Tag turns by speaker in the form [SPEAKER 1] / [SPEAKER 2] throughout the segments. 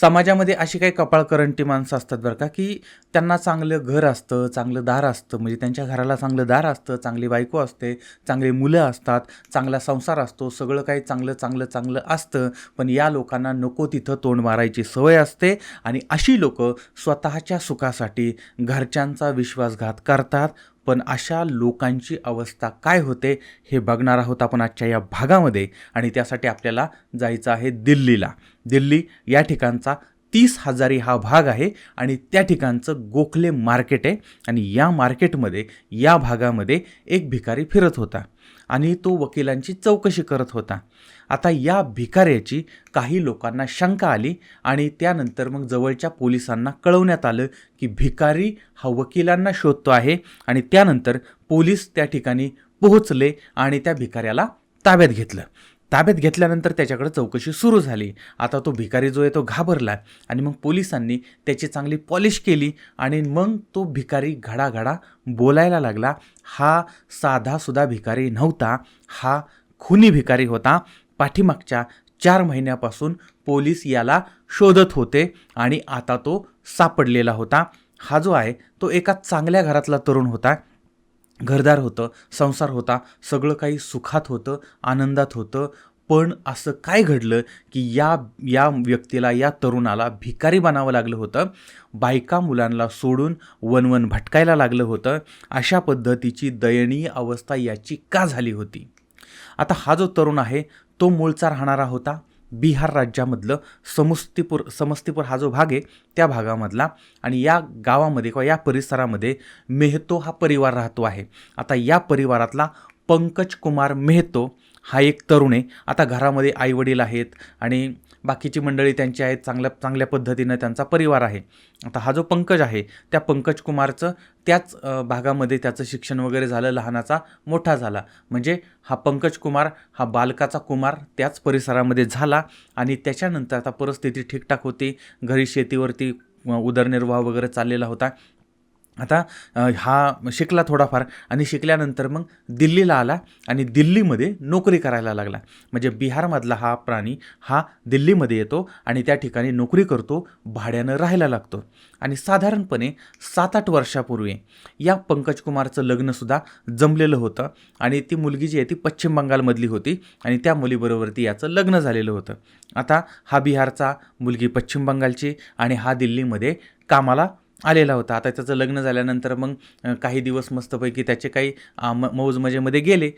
[SPEAKER 1] समाजामध्ये अशी काही कपाळकरंटी माणसं असतात बरं का की त्यांना चांगलं घर असतं चांगलं दार असतं म्हणजे त्यांच्या घराला चांगलं दार असतं चांगली बायको असते चांगली मुलं असतात चांगला संसार असतो सगळं काही चांगलं चांगलं चांगलं असतं पण या लोकांना नको तिथं तोंड मारायची सवय असते आणि अशी लोकं स्वतःच्या सुखासाठी घरच्यांचा विश्वासघात करतात पण अशा लोकांची अवस्था काय होते हे बघणार आहोत आपण आजच्या या भागामध्ये. आणि त्यासाठी आपल्याला जायचं आहे दिल्लीला. दिल्ली या ठिकाणचा तीस हजारी हा भाग आहे आणि त्या ठिकाणचं गोखले मार्केट आहे. आणि या मार्केटमध्ये या भागामध्ये एक भिकारी फिरत होता. आणि तो वकिलांची चौकशी करत होता. आता या भिकाऱ्याची काही लोकांना शंका आली आणि त्यानंतर मग जवळच्या पोलिसांना कळवण्यात आलं की भिकारी हा वकिलांना शोधतो आहे आणि त्यानंतर पोलीस त्या ठिकाणी पोहोचले आणि त्या भिकाऱ्याला ताब्यात घेतलं. ताब्यात घेतल्यानंतर त्याच्याकडे चौकशी सुरू झाली. आता तो भिकारी जो आहे तो घाबरला आणि मग पोलिसांनी त्याची चांगली पॉलिश केली आणि मग तो भिकारी घडाघडा बोलायला लागला. हा साधासुद्धा भिकारी नव्हता हा खुनी भिकारी होता. पाठीमागच्या चार महिन्यापासून पोलीस याला शोधत होते आणि आता तो सापडलेला होता. हा जो आहे तो एका चांगल्या घरातला तरुण होता. घरदार होतं संसार होता सगळं काही सुखात होतं आनंदात होतं. पण असं काय घडलं की या या व्यक्तीला या तरुणाला भिकारी बनावं लागलं होतं. बायका मुलांना सोडून वनवन भटकायला लागलं होतं. अशा पद्धतीची दयनीय अवस्था याची का झाली होती? आता हा जो तरुण आहे तो मूळचा राहणारा होता? बिहार राज्यामधलं समस्तीपूर समस्तीपूर हा जो भाग आहे त्या भागामधला आणि या गावामध्ये किंवा या परिसरामध्ये मेहतो हा परिवार राहतो आहे. आता या परिवारातला पंकज कुमार मेहतो हा एक तरुण आहे. आता घरामध्ये आईवडील आहेत आणि बाकीची मंडळी त्यांची आहेत चांगल्या चांगल्या पद्धतीनं त्यांचा परिवार आहे. आता हा जो पंकज आहे त्या पंकज कुमारचं त्याच भागामध्ये त्याचं शिक्षण वगैरे झालं लहानाचा मोठा झाला. म्हणजे हा पंकज कुमार हा बालकाचा कुमार त्याच परिसरामध्ये झाला आणि त्याच्यानंतर आता परिस्थिती ठीकठाक होती. घरी शेतीवरती उदरनिर्वाह वगैरे चाललेला होता. आता हा शिकला थोडाफार आणि शिकल्यानंतर मग दिल्लीला आला आणि दिल्लीमध्ये नोकरी करायला लागला. म्हणजे बिहारमधला हा प्राणी हा दिल्लीमध्ये येतो आणि त्या ठिकाणी नोकरी करतो भाड्यानं राहायला लागतो. आणि साधारणपणे सात आठ वर्षापूर्वी या पंकजकुमारचं लग्नसुद्धा जमलेलं होतं आणि ती मुलगी जी आहे ती पश्चिम बंगालमधली होती आणि त्या मुलीबरोबर ती याचं लग्न झालेलं होतं. आता हा बिहारचा मुलगी पश्चिम बंगालची आणि हा दिल्लीमध्ये कामाला आलेला होता. आता त्याचं लग्न झाल्यानंतर मग काही दिवस मस्तपैकी त्याचे काही म मौज मजेमध्ये गेले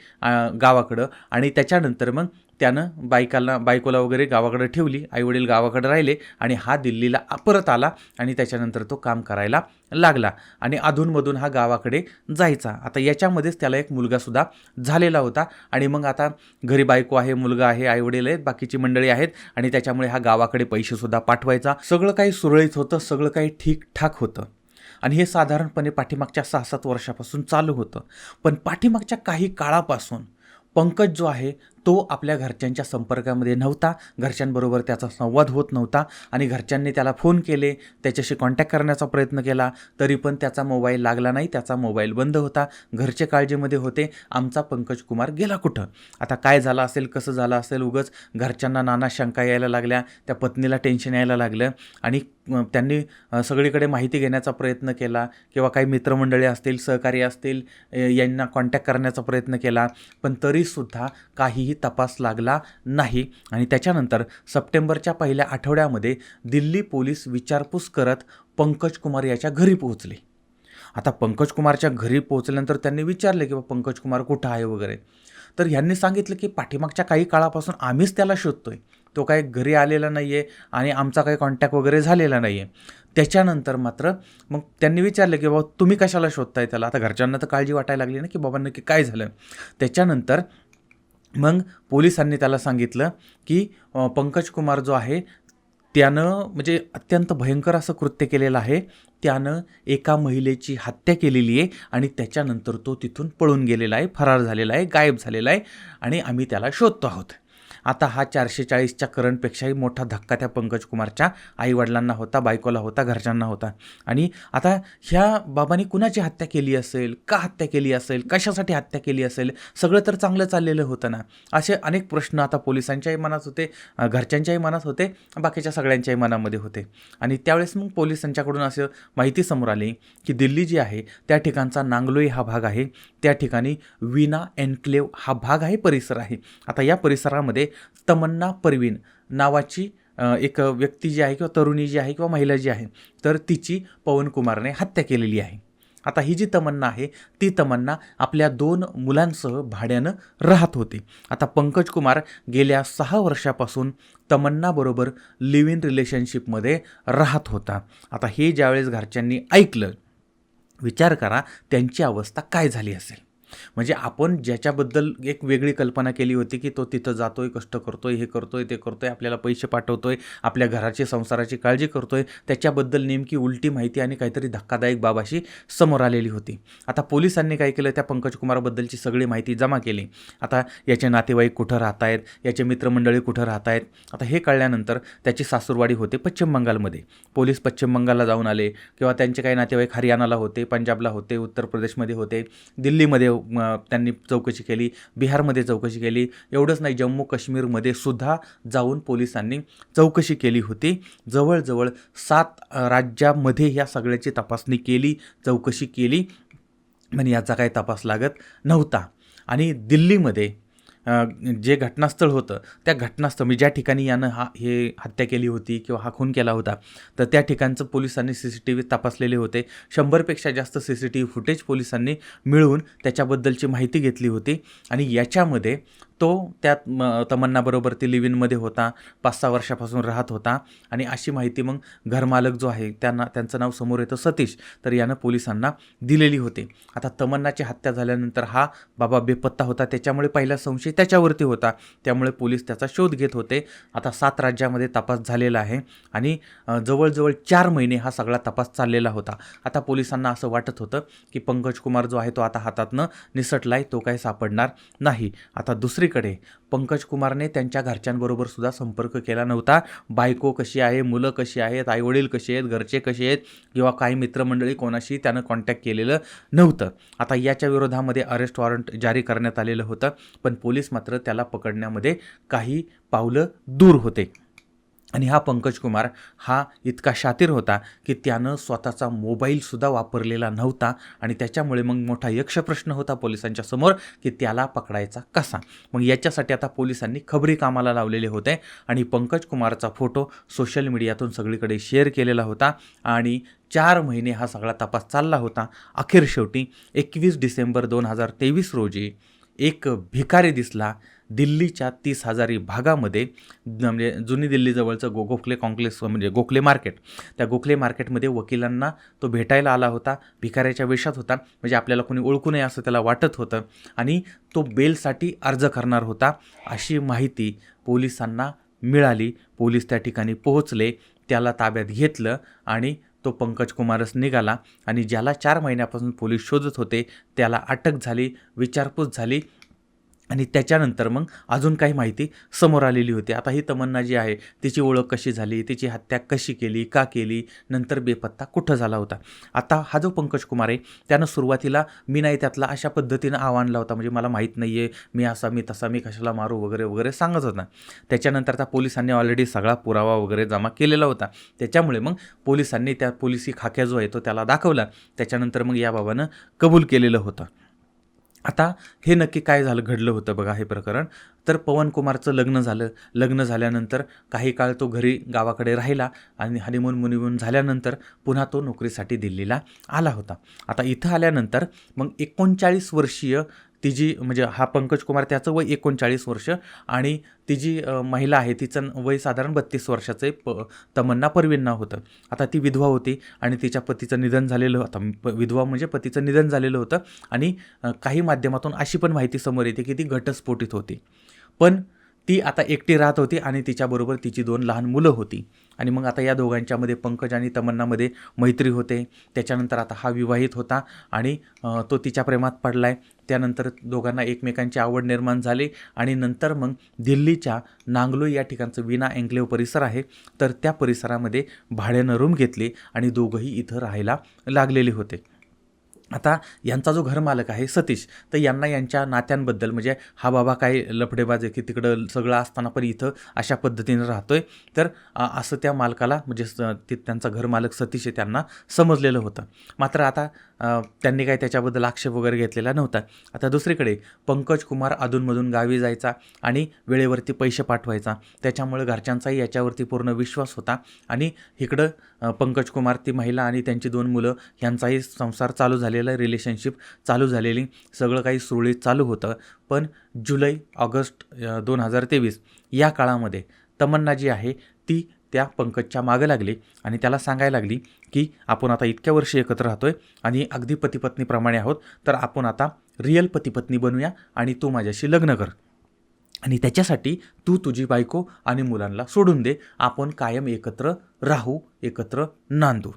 [SPEAKER 1] गावाकडं. आणि त्याच्यानंतर मग त्यानं बायकाला बायकोला वगैरे गावाकडं ठेवली आईवडील गावाकडं राहिले आणि हा दिल्लीला परत आला आणि त्याच्यानंतर तो काम करायला लागला आणि अधूनमधून हा गावाकडे जायचा. आता याच्यामध्येच त्याला एक मुलगासुद्धा झालेला होता आणि मग आता घरी बायको आहे मुलगा आहे आईवडील आहेत बाकीची मंडळी आहेत आणि त्याच्यामुळे हा गावाकडे पैसेसुद्धा पाठवायचा. सगळं काही सुरळीत होतं सगळं काही ठीकठाक होतं. आणि हे साधारणपणे पाठीमागच्या सहा सात वर्षापासून चालू होतं. पण पाठीमागच्या काही काळापासून पंकज जो आहे तो आपल्या घरच्यांच्या संपर्कामध्ये नव्हता. घरच्यांबरोबर त्याचा संवाद होत नव्हता आणि घरच्यांनी त्याला फोन केले त्याच्याशी कॉन्टॅक्ट करण्याचा प्रयत्न केला. तरी पण त्याचा मोबाईल लागला नाही त्याचा मोबाईल बंद होता. घरचे काळजीमध्ये होते. आमचा पंकज कुमार गेला कुठं? आता काय झालं असेल कसं झालं असेल उगंच? घरच्यांना नाना शंका यायला लागल्या त्या पत्नीला टेन्शन यायला लागलं आणि त्यांनी सगळीकडे माहिती घेण्याचा प्रयत्न केला किंवा काही मित्रमंडळी असतील सहकारी असतील यांना कॉन्टॅक्ट करण्याचा प्रयत्न केला. पण तरीसुद्धा काहीही तपास लागला नाही. आणि त्याच्यानंतर सप्टेंबरच्या पहिल्या आठवड्यामध्ये दिल्ली पोलीस विचारपूस करत पंकज कुमार याच्या घरी पोहोचले. आता पंकज कुमारच्या घरी पोहोचल्यानंतर त्यांनी विचारले की बाबा पंकज कुमार कुठं आहे वगैरे? तर ह्यांनी सांगितलं की पाठीमागच्या काही काळापासून आम्हीच त्याला शोधतोय. तो काही घरी आलेला नाही आहे आणि आमचा काही कॉन्टॅक्ट वगैरे झालेला नाही आहे त्याच्यानंतर मात्र मग त्यांनी विचारलं की बाबा तुम्ही कशाला शोधताय त्याला? आता घरच्यांना तर काळजी वाटायला लागली ना की बाबा नक्की काय झालं? त्याच्यानंतर मग पोलिसांनी त्याला सांगितलं की पंकज कुमार जो आहे त्यानं म्हणजे अत्यंत भयंकर असं कृत्य केलेलं आहे. त्यानं एका महिलेची हत्या केलेली आहे आणि त्याच्यानंतर तो तिथून पळून गेलेला आहे फरार झालेला आहे गायब झालेला आहे आणि आम्ही त्याला शोधतो आहोत. आता हा चारशे चाळीसच्या करंटपेक्षाही मोठा धक्का त्या पंकज कुमारच्या आईवडिलांना होता बायकोला होता घरच्यांना होता. आणि आता ह्या बाबांनी कुणाची हत्या केली असेल? का हत्या केली असेल? कशासाठी हत्या केली असेल? सगळं तर चांगलं चाललेलं होतं ना? असे अनेक प्रश्न आता पोलिसांच्याही मनात होते घरच्यांच्याही मनात होते बाकीच्या सगळ्यांच्याही मनामध्ये होते. आणि त्यावेळेस मग पोलिसांच्याकडून असं माहिती समोर आली की दिल्ली जी आहे त्या ठिकाणचा नांगलोई हा भाग आहे. त्या ठिकाणी विना एन्क्लेव हा भाग आहे परिसर आहे. आता या परिसरामध्ये तमन्ना परवीन नावाची एक व्यक्ती जी आहे किंवा तरुणी जी आहे किंवा महिला जी आहे तर तिची पवनकुमारने हत्या केलेली आहे. आता ही जी तमन्ना आहे ती तमन्ना आपल्या दोन मुलांसह भाड्यानं राहत होती. आता पंकज कुमार गेल्या सहा वर्षापासून तमन्नाबरोबर लिव्ह इन रिलेशनशिपमध्ये राहत होता. आता हे ज्यावेळेस घरच्यांनी ऐकलं विचार करा त्यांची अवस्था काय झाली असेल. म्हणजे आपण ज्याच्याबद्दल एक वेगळी कल्पना केली होती की तो तिथं जातोय कष्ट करतोय हे करतोय ते करतोय आपल्याला पैसे पाठवतोय आपल्या घराची संसाराची काळजी करतोय त्याच्याबद्दल नेमकी उलटी माहिती आणि काहीतरी धक्कादायक बाबाशी समोर आलेली होती. आता पोलिसांनी काय केलं? त्या पंकज कुमारबद्दलची सगळी माहिती जमा केली. आता याचे नातेवाईक कुठं राहत आहेत याचे मित्रमंडळी कुठं राहत आहेत आता हे कळल्यानंतर त्याची सासूरवाडी होते पश्चिम बंगालमध्ये. पोलीस पश्चिम बंगालला जाऊन आले किंवा त्यांचे काही नातेवाईक हरियाणाला होते पंजाबला होते उत्तर प्रदेशमध्ये होते दिल्लीमध्ये त्यांनी चौकशी केली बिहारमध्ये चौकशी केली. एवढंच नाही जम्मू काश्मीरमध्ये सुद्धा जाऊन पोलिसांनी चौकशी केली होती. जवळजवळ सात राज्यामध्ये ह्या सगळ्याची तपासणी केली चौकशी केली. पण याचा काही तपास लागत नव्हता. आणि दिल्लीमध्ये जे घटनास्थळ होतं त्या घटनास्थळ म्हणजे ज्या ठिकाणी यानं हा हे हत्या केली होती किंवा हा खून केला होता तर त्या ठिकाणचं पोलिसांनी सी सी टी व्ही तपासलेले होते. शंभरपेक्षा जास्त C C T V footage पोलिसांनी मिळवून त्याच्याबद्दलची माहिती घेतली होती. आणि याच्यामध्ये तो त्यात म तमन्नाबरोबर ती लिव्हिनमध्ये होता पाच सहा वर्षापासून राहत होता. आणि अशी माहिती मग घरमालक जो आहे त्यांना त्यांचं नाव समोर येतं सतीश तर यानं पोलिसांना दिलेली होती. आता तमन्नाची हत्या झाल्यानंतर हा बाबा बेपत्ता होता त्याच्यामुळे पहिला संशय त्याच्यावरती होता. त्यामुळे पोलीस त्याचा शोध घेत होते. आता सात राज्यामध्ये तपास झालेला आहे आणि जवळजवळ चार महिने हा सगळा तपास चाललेला होता. आता पोलिसांना असं वाटत होतं की पंकज कुमार जो आहे तो आता हातातनं निसटला आहे तो काही सापडणार नाही. आता दुसरी दुसरीकडे पंकज कुमारने त्यांच्या घरच्यांबरोबर सुद्धा संपर्क केला नव्हता. बायको कशी आहे मुलं कशी आहेत आईवडील कसे आहेत घरचे कसे आहेत किंवा काही मित्रमंडळी कोणाशी त्यानं कॉन्टॅक्ट केलेलं नव्हतं. आता याच्या विरोधामध्ये अरेस्ट वॉरंट जारी करण्यात आलेलं होतं पण पोलीस मात्र त्याला पकडण्यामध्ये काही पावलं दूर होते. आणि हा पंकज कुमार हा इतका शातीर होता की त्यानं स्वतःचा मोबाईलसुद्धा वापरलेला नव्हता आणि त्याच्यामुळे मग मोठा यक्षप्रश्न होता पोलिसांच्या समोर की त्याला पकडायचा कसा. मग याच्यासाठी आता पोलिसांनी खबरी कामाला लावलेले होते आणि पंकज कुमारचा फोटो सोशल मीडियातून सगळीकडे शेअर केलेला होता आणि चार महिने हा सगळा तपास चालला होता. अखेर शेवटी एकवीस डिसेंबर दोन हजार तेवीस रोजी एक भिकारी दिसला दिल्लीच्या तीस हजारी भागामध्ये म्हणजे जुनी दिल्लीजवळचं गो गोखले कॉन्क्लेस म्हणजे गोखले मार्केट. त्या गोखले मार्केटमध्ये वकिलांना तो भेटायला आला होता भिकाऱ्याच्या वेशात होता म्हणजे आपल्याला कोणी ओळखू नये असं त्याला वाटत होतं आणि तो बेलसाठी अर्ज करणार होता. अशी माहिती पोलिसांना मिळाली. पोलीस त्या ठिकाणी पोहोचले त्याला ताब्यात घेतलं आणि तो पंकज कुमारच निघाला आणि ज्याला चार महिन्यापासून पोलीस शोधत होते त्याला अटक झाली विचारपूस झाली आणि त्याच्यानंतर मग अजून काही माहिती समोर आलेली होती. आता ही तमन्ना जी आहे तिची ओळख कशी झाली? तिची हत्या कशी केली? का केली? नंतर बेपत्ता कुठं झाला होता? आता हा जो पंकज कुमार आहे त्यानं सुरुवातीला मी नाही त्यातला अशा पद्धतीनं आव्हानला होता. म्हणजे मला माहीत नाही आहे मी असा मी तसा मी कशाला मारू वगैरे वगैरे सांगत होता. त्याच्यानंतर त्या पोलिसांनी ऑलरेडी सगळा पुरावा वगैरे जमा केलेला होता. त्याच्यामुळे मग पोलिसांनी त्या पोलिसी खाक्या जो आहे तो त्याला दाखवला. त्याच्यानंतर मग या बाबानं कबूल केलेलं होतं. आता हे नक्की काय झालं घडलं होतं बघा हे प्रकरण. तर पवनकुमारचं लग्न झालं. लग्न झाल्यानंतर काही काळ तो घरी गावाकडे राहिला आणि हनीमून मुनिमून झाल्यानंतर पुन्हा तो नोकरीसाठी दिल्लीला आला होता. आता इथं आल्यानंतर मग एकोणचाळीस वर्षीय तिची म्हणजे हा पंकज कुमार त्याचं वय एकोणचाळीस वर्ष आणि ती जी महिला आहे तिचं वय साधारण बत्तीस वर्षाचं आहे प तमन्ना परवींना होतं. आता ती विधवा होती आणि तिच्या पतीचं निधन झालेलं होतं. प- विधवा म्हणजे पतीचं निधन झालेलं होतं आणि काही माध्यमातून अशी पण माहिती समोर येते की ती घटस्फोटित होती. पण ती आता एकटी राहत होती आणि तिच्याबरोबर तिची दोन लहान मुलं होती. आणि मग आता या दोघांच्यामध्ये पंकज आणि तमन्नामध्ये मैत्री होते. त्याच्यानंतर आता हा विवाहित होता आणि तो तिच्या प्रेमात पडला आहे त्यानंतर दोघांना एकमेकांची आवड निर्माण झाली आणि नंतर मग दिल्लीच्या नांगलोई या ठिकाणचं विना एन्क्लेव परिसर आहे. तर त्या परिसरामध्ये भाड्यानं रूम घेतली आणि दोघंही इथं राहायला लागलेले होते. आता यांचा जो घरमालक आहे सतीश तर यांना यांच्या नात्यांबद्दल म्हणजे हा बाबा काय लफडेबाज आहे की तिकडं सगळं असताना पण इथं अशा पद्धतीनं आहे तर असं त्या मालकाला म्हणजे स ते त्यांचा घरमालक सतीश आहे त्यांना समजलेलं होतं. मात्र आता त्यांनी काय त्याच्याबद्दल आक्षेप वगैरे घेतलेला नव्हता. आता दुसरीकडे पंकज कुमार अधूनमधून गावी जायचा आणि वेळेवरती पैसे पाठवायचा. त्याच्यामुळे घरच्यांचाही याच्यावरती पूर्ण विश्वास होता आणि इकडं पंकज कुमार ती महिला आणि त्यांची दोन मुलं यांचाही संसार चालू झाले झालेलं रिलेशनशिप चालू झालेली. सगळं काही सुरळीत चालू होतं. पण जुलै ऑगस्ट दोन हजार तेवीस या काळामध्ये तमन्ना जी आहे ती त्या पंकजच्या मागं लागली आणि त्याला सांगायला लागली की आपण आता इतक्या वर्षी एकत्र राहतोय आणि अगदी पतीपत्नीप्रमाणे आहोत तर आपण आता रिअल पतीपत्नी बनूया आणि तू माझ्याशी लग्न कर. आणि त्याच्यासाठी तू तुझी बायको आणि मुलांना सोडून दे. आपण कायम एकत्र राहू एकत्र नांदू.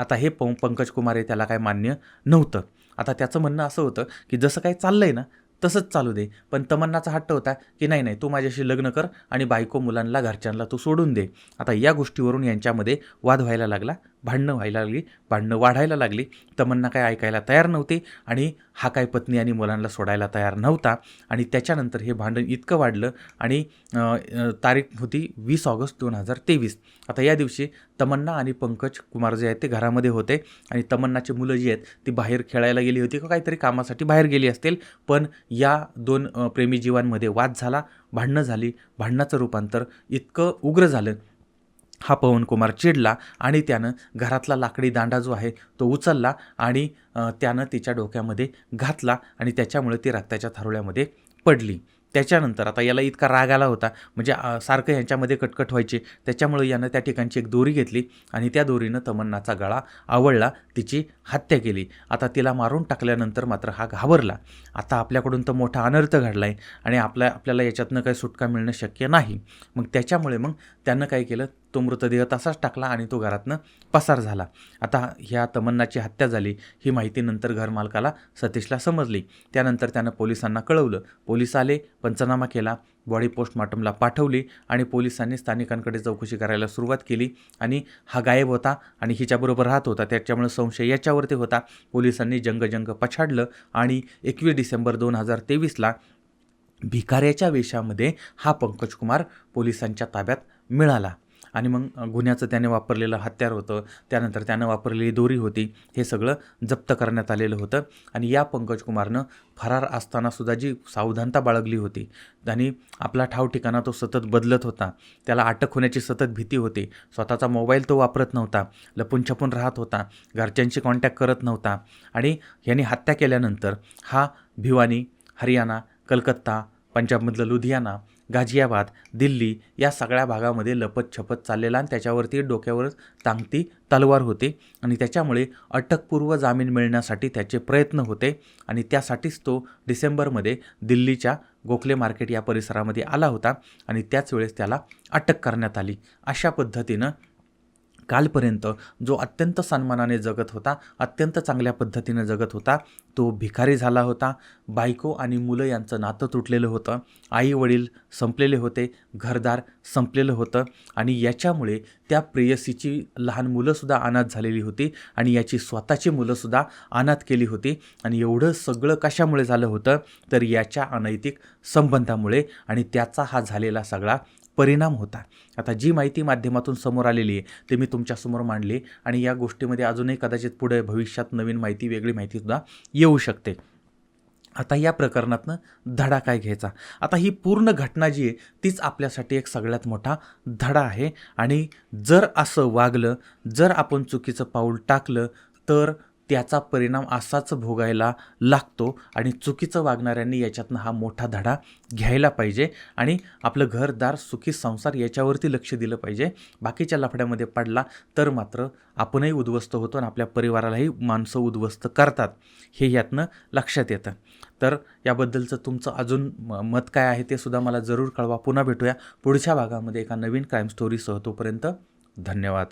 [SPEAKER 1] आता हे पं पंकज कुमार आहे त्याला काय मान्य नव्हतं. आता त्याचं म्हणणं असं होतं की जसं काही चाललं आहे ना तसंच चालू दे. पण तमन्नाचा हट्ट होता की नाही नाही तू माझ्याशी लग्न कर आणि बायको मुलांना घरच्यांना तू सोडून दे. आता या गोष्टीवरून यांच्यामध्ये वाद व्हायला लागला. भांडणं व्हायला लागली भांडणं वाढायला लागली. तमन्ना काय ऐकायला तयार नव्हते आणि हा काय पत्नी आणि मुलांना सोडायला तयार नव्हता आणि त्याच्यानंतर हे भांडण इतकं वाढलं आणि तारीख होती वीस ऑगस्ट दोन हजार तेवीस. आता या दिवशी तमन्ना आणि पंकज कुमार जे आहेत ते घरामध्ये होते आणि तमन्नाची मुलं जी आहेत ती बाहेर खेळायला गेली होती का काहीतरी कामासाठी बाहेर गेली असतील. पण या दोन प्रेमी जीवांमध्ये वाद झाला भांडणं झाली भांडणाचं रूपांतर इतकं उग्र झालं हा पवनकुमार चिडला आणि त्यानं घरातला लाकडी दांडा जो आहे तो उचलला आणि त्यानं तिच्या डोक्यामध्ये घातला आणि त्याच्यामुळे ती रक्ताच्या थारोळ्यामध्ये पडली. त्याच्यानंतर आता याला इतका राग आला होता म्हणजे सारखं ह्यांच्यामध्ये कटकट व्हायची त्याच्यामुळे यानं त्या ठिकाणची एक दोरी घेतली आणि त्या दोरीनं तमन्नाचा गळा आवळला तिची हत्या केली. आता तिला मारून टाकल्यानंतर मात्र हा घाबरला. आता आपल्याकडून तर मोठा अनर्थ घडला आहे आणि आपल्या आपल्याला याच्यातनं काही सुटका मिळणं शक्य नाही. मग त्याच्यामुळे मग त्यानं काय केलं तो मृतदेह तसाच टाकला आणि तो घरातनं पसार झाला. आता ह्या तमन्नाची हत्या झाली ही माहिती नंतर घरमालकाला सतीशला समजली. त्यानंतर त्यानं पोलिसांना कळवलं. पोलीस आले पंचनामा केला बॉडी पोस्टमॉर्टमला पाठवली आणि पोलिसांनी स्थानिकांकडे चौकशी करायला सुरुवात केली आणि हा गायब होता आणि हिच्याबरोबर राहत होता. त्याच्यामुळे संशय याच्यावरती होता. पोलिसांनी जंगजंग पछाडलं आणि एकवीस डिसेंबर दोन हजार तेवीसला भिकाऱ्याच्या वेशामध्ये हा पंकज कुमार पोलिसांच्या ताब्यात मिळाला. आणि मग गुन्ह्याचं त्याने वापरलेलं हत्यार होतं त्यानंतर त्यानं वापरलेली दोरी होती हे सगळं जप्त करण्यात आलेलं होतं. आणि या पंकज कुमारनं फरार असतानासुद्धा जी सावधानता बाळगली होती आणि आपला ठाव ठिकाणा तो सतत बदलत होता त्याला अटक होण्याची सतत भीती होती. स्वतःचा मोबाईल तो वापरत नव्हता लपून छपून राहत होता घरच्यांशी कॉन्टॅक्ट करत नव्हता आणि यांनी हत्या केल्यानंतर हा भिवानी हरियाणा कलकत्ता पंजाबमधलं लुधियाना गाझियाबाद दिल्ली या सगळ्या भागामध्ये लपत छपत चाललेला आणि त्याच्यावरती डोक्यावरच तांगती तलवार होते आणि त्याच्यामुळे अटकपूर्व जामीन मिळण्यासाठी त्याचे प्रयत्न होते आणि त्यासाठीच तो डिसेंबरमध्ये दिल्लीच्या गोखले मार्केट या परिसरामध्ये आला होता आणि त्याच वेळेस त्याला अटक करण्यात आली. अशा पद्धतीनं कालपर्यंत जो अत्यंत सन्मानाने जगत होता अत्यंत चांगल्या पद्धतीने जगत होता तो भिकारी झाला होता. बायको आणि मुलं यांचं नातं तुटलेलं होतं. आई वडील संपलेले होते. घरदार संपलेलं होतं. आणि याच्यामुळे त्या प्रेयसीची लहान मुलंसुद्धा अनाथ झालेली होती आणि याची स्वतःची मुलंसुद्धा अनाथ केली होती. आणि एवढं सगळं कशामुळे झालं होतं? तर याच्या अनैतिक संबंधामुळे आणि त्याचा हा झालेला सगळा परिणाम होता. आता जी माहिती माध्यमातून समोर आलेली आहे ते मी तुमच्यासमोर मांडली आणि या गोष्टीमध्ये अजूनही कदाचित पुढे भविष्यात नवीन माहिती वेगळी माहितीसुद्धा येऊ शकते. आता या प्रकरणातनं धडा काय घ्यायचा? आता ही पूर्ण घटना जी आहे तीच आपल्यासाठी एक सगळ्यात मोठा धडा आहे. आणि जर असं वागलं जर आपण चुकीचं पाऊल टाकलं तर त्याचा परिणाम असाच भोगायला लागतो आणि चुकीचं वागणाऱ्यांनी याच्यातनं हा मोठा धडा घ्यायला पाहिजे आणि आपलं घरदार सुखी संसार याच्यावरती लक्ष दिलं पाहिजे. बाकीच्या लफड्यामध्ये पडला तर मात्र आपणही उद्ध्वस्त होतो आणि आपल्या परिवारालाही माणसं उद्ध्वस्त करतात. हे यातनं लक्षात येतं. तर याबद्दलचं तुमचं अजून म- मत काय आहे ते सुद्धा मला जरूर कळवा. पुन्हा भेटूया पुढच्या भागामध्ये एका नवीन क्राईम स्टोरीसह तोपर्यंत धन्यवाद.